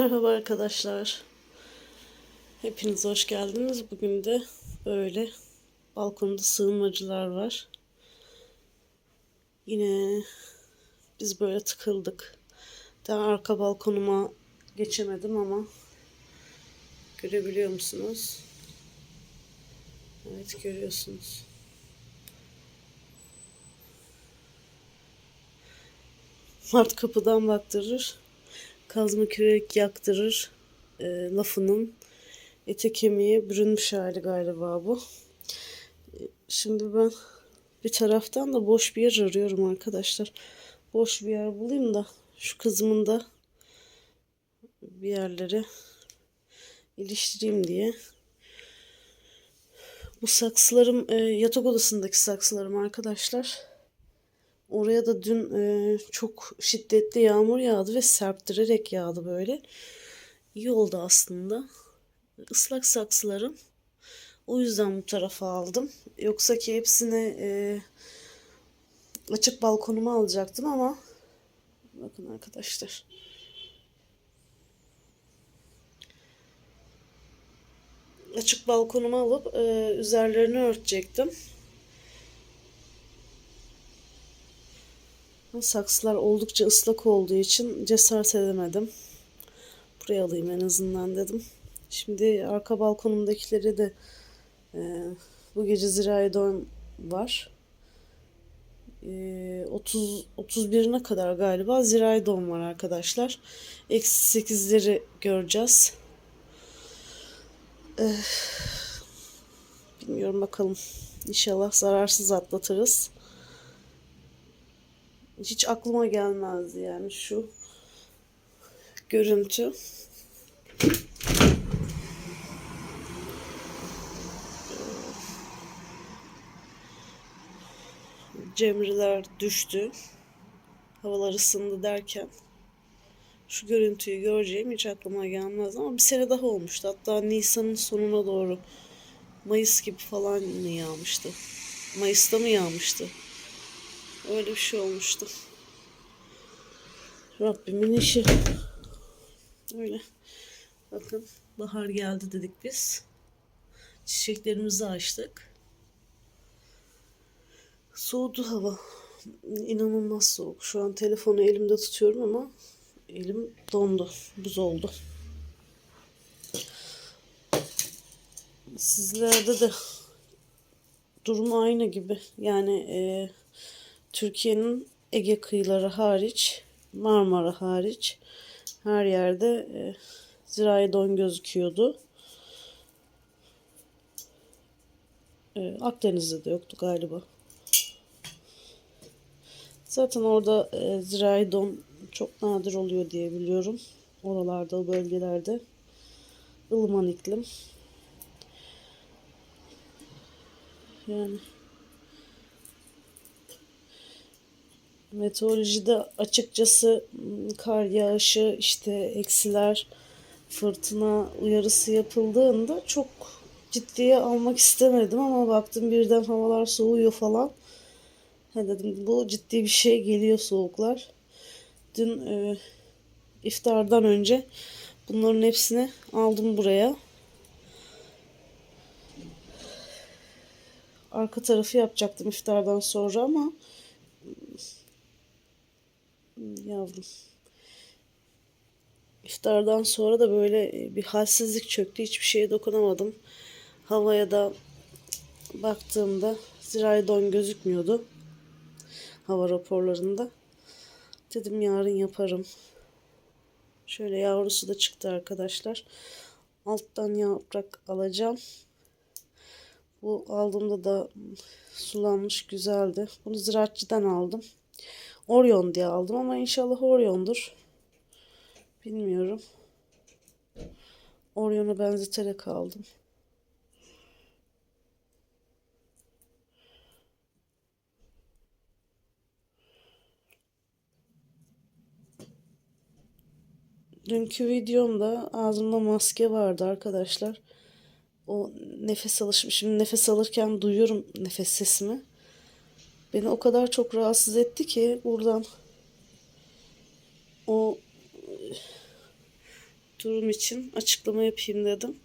Merhaba arkadaşlar. Hepiniz hoş geldiniz. Bugün de böyle balkonda sığınmacılar var. Yine biz böyle tıkıldık. Daha arka balkonuma geçemedim ama görebiliyor musunuz? Evet görüyorsunuz. Mart kapıdan baktırır kazma kürek yaktırır e, lafının ete kemiğe bürünmüş hali galiba bu. E, Şimdi ben bir taraftan da boş bir yer arıyorum arkadaşlar. Boş bir yer bulayım da şu kızımın da bir yerlere iliştireyim diye. Bu saksılarım e, yatak odasındaki saksılarım arkadaşlar. Oraya da dün e, çok şiddetli yağmur yağdı ve serptirerek yağdı böyle. İyi oldu aslında. Islak saksılarım. O yüzden bu tarafa aldım. Yoksa ki hepsini e, açık balkonuma alacaktım ama bakın arkadaşlar. Açık balkonuma alıp e, üzerlerini örtecektim. Saksılar oldukça ıslak olduğu için cesaret edemedim. Buraya alayım en azından dedim. Şimdi arka balkonumdakileri de e, bu gece zirai don var. E, 30 31'ine kadar galiba zirai don var arkadaşlar. Eksi 8'leri göreceğiz. E, bilmiyorum bakalım. İnşallah zararsız atlatırız hiç aklıma gelmezdi yani şu görüntü. Cemriler düştü. Havalar ısındı derken şu görüntüyü göreceğim hiç aklıma gelmez ama bir sene daha olmuştu. Hatta Nisan'ın sonuna doğru Mayıs gibi falan mı yağmıştı? Mayıs'ta mı yağmıştı? Öyle bir şey olmuştu. Rabbimin işi. Öyle. Bakın bahar geldi dedik biz. Çiçeklerimizi açtık. Soğudu hava. İnanılmaz soğuk. Şu an telefonu elimde tutuyorum ama elim dondu. Buz oldu. Sizlerde de durum aynı gibi. Yani e, Türkiye'nin Ege kıyıları hariç, Marmara hariç her yerde e, zirai don gözüküyordu. E, Akdeniz'de de yoktu galiba. Zaten orada e, zirai don çok nadir oluyor diye biliyorum. Oralarda, o bölgelerde. ılıman iklim. Yani meteorolojide açıkçası kar yağışı, işte eksiler, fırtına uyarısı yapıldığında çok ciddiye almak istemedim ama baktım birden havalar soğuyor falan. Ha dedim bu ciddi bir şey geliyor soğuklar. Dün e, iftardan önce bunların hepsini aldım buraya. Arka tarafı yapacaktım iftardan sonra ama yavrum. İftardan sonra da böyle bir halsizlik çöktü. Hiçbir şeye dokunamadım. Havaya da baktığımda zirai don gözükmüyordu. Hava raporlarında. Dedim yarın yaparım. Şöyle yavrusu da çıktı arkadaşlar. Alttan yaprak alacağım. Bu aldığımda da sulanmış güzeldi. Bunu ziraatçıdan aldım. Orion diye aldım ama inşallah Orion'dur. Bilmiyorum. Orion'a benzeterek aldım. Dünkü videomda ağzımda maske vardı arkadaşlar. O nefes alışım. Şimdi nefes alırken duyuyorum nefes sesimi. Beni o kadar çok rahatsız etti ki buradan o durum için açıklama yapayım dedim.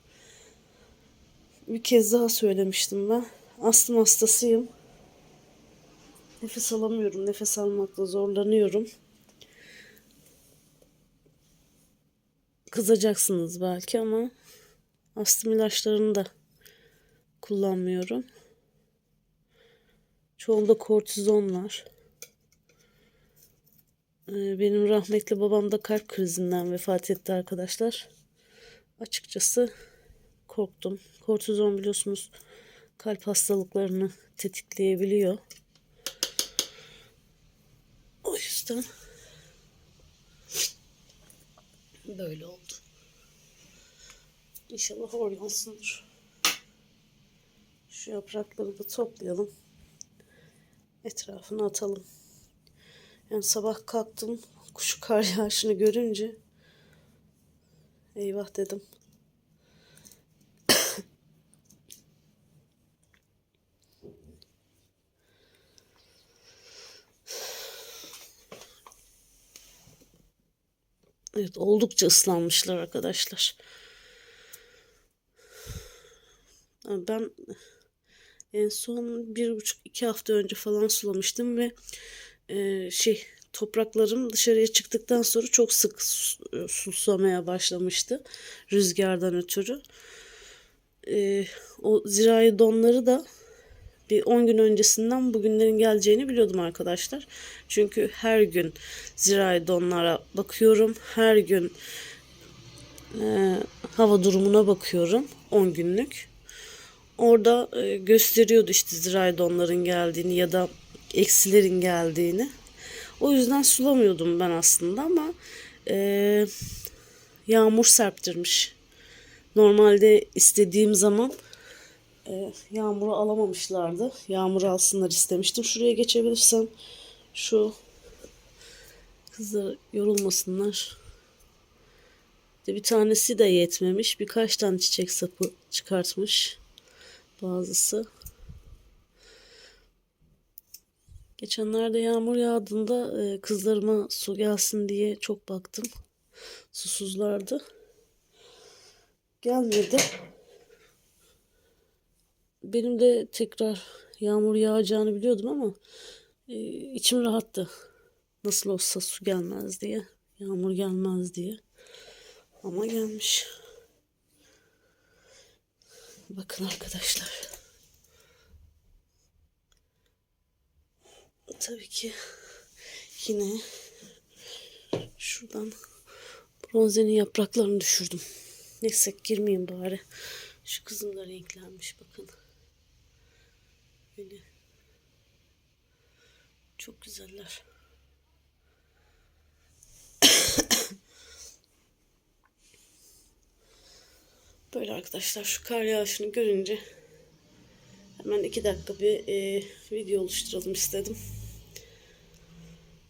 Bir kez daha söylemiştim ben. Astım hastasıyım. Nefes alamıyorum. Nefes almakta zorlanıyorum. Kızacaksınız belki ama astım ilaçlarını da kullanmıyorum. Çoğunda kortizon var. Ee, Benim rahmetli babam da kalp krizinden vefat etti arkadaşlar. Açıkçası korktum. Kortizon biliyorsunuz kalp hastalıklarını tetikleyebiliyor. O yüzden böyle oldu. İnşallah oryansındır. Şu yaprakları da toplayalım. Etrafına atalım. Yani sabah kalktım kuşu kar yağışını görünce eyvah dedim. Evet oldukça ıslanmışlar arkadaşlar. Ben en son bir buçuk iki hafta önce falan sulamıştım ve e, şey topraklarım dışarıya çıktıktan sonra çok sık su- susamaya başlamıştı rüzgardan ötürü. E, o zirai donları da bir 10 gün öncesinden bugünlerin geleceğini biliyordum arkadaşlar. Çünkü her gün zirai donlara bakıyorum. Her gün e, hava durumuna bakıyorum 10 günlük. Orada e, gösteriyordu işte zirai donların geldiğini ya da eksilerin geldiğini. O yüzden sulamıyordum ben aslında ama e, yağmur serptirmiş. Normalde istediğim zaman e, yağmuru alamamışlardı. Yağmur alsınlar istemiştim. Şuraya geçebilirsem şu kızlar yorulmasınlar. Bir tanesi de yetmemiş. Birkaç tane çiçek sapı çıkartmış bazısı. Geçenlerde yağmur yağdığında e, kızlarıma su gelsin diye çok baktım. Susuzlardı. Gelmedi. Benim de tekrar yağmur yağacağını biliyordum ama e, içim rahattı. Nasıl olsa su gelmez diye, yağmur gelmez diye. Ama gelmiş. Bakın arkadaşlar. Tabii ki yine şuradan bronzenin yapraklarını düşürdüm. Neyse girmeyeyim bari. Şu kızım da renklenmiş bakın. Böyle. Çok güzeller. Böyle arkadaşlar şu kar yağışını görünce hemen iki dakika bir e, video oluşturalım istedim.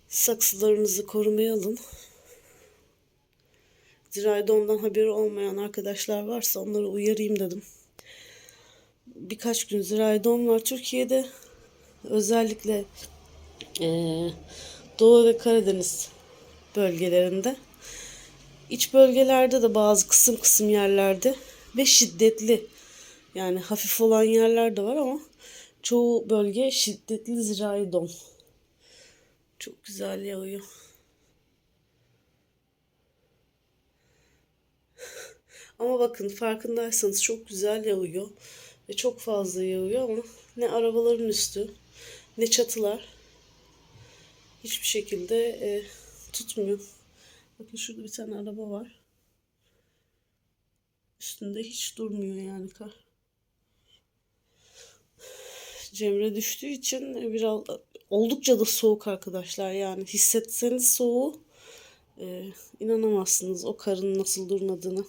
Saksılarınızı korumaya alın. Zirai dondan haberi olmayan arkadaşlar varsa onları uyarayım dedim. Birkaç gün zirai don var Türkiye'de. Özellikle e, Doğu ve Karadeniz bölgelerinde. İç bölgelerde de bazı kısım kısım yerlerde ve şiddetli yani hafif olan yerler de var ama çoğu bölge şiddetli zirai don. Çok güzel yağıyor. Ama bakın farkındaysanız çok güzel yağıyor ve çok fazla yağıyor ama ne arabaların üstü ne çatılar hiçbir şekilde e, tutmuyor. Bakın şurada bir tane araba var. Üstünde hiç durmuyor yani kar. Cemre düştüğü için biraz oldukça da soğuk arkadaşlar. Yani hissetseniz soğuğu e, inanamazsınız o karın nasıl durmadığını.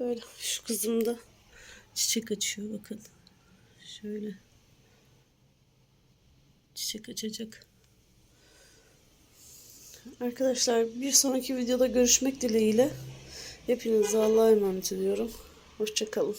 Böyle şu kızım da çiçek açıyor bakın. Şöyle. Çiçek açacak. Arkadaşlar bir sonraki videoda görüşmek dileğiyle. Hepinize Allah'a emanet ediyorum. Hoşçakalın.